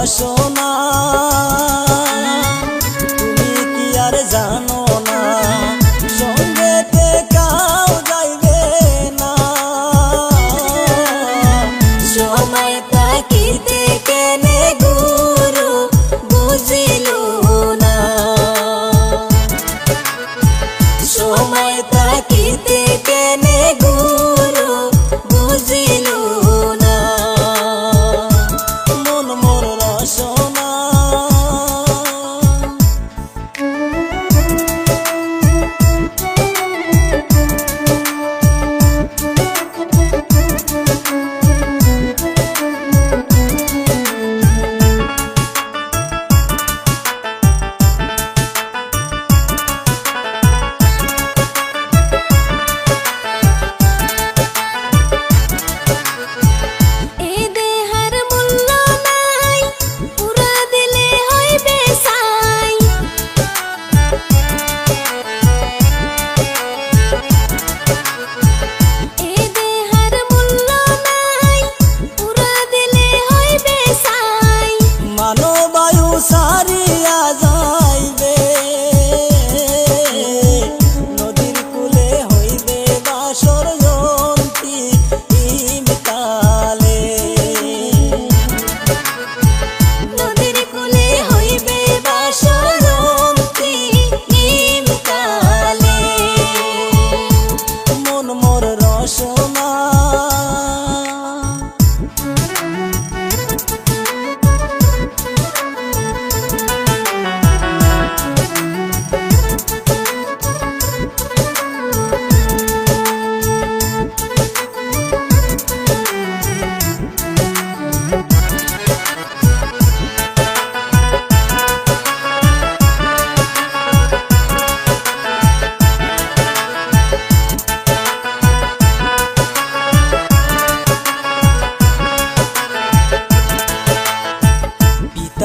রসনা তুমি কি আর জানো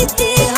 Baby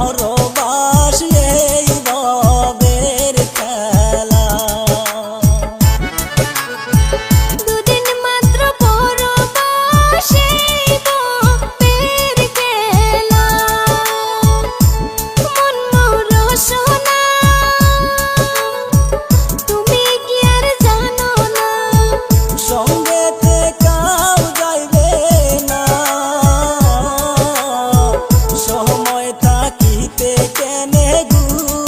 নরবাস এই তাকিতে কেনে গুরু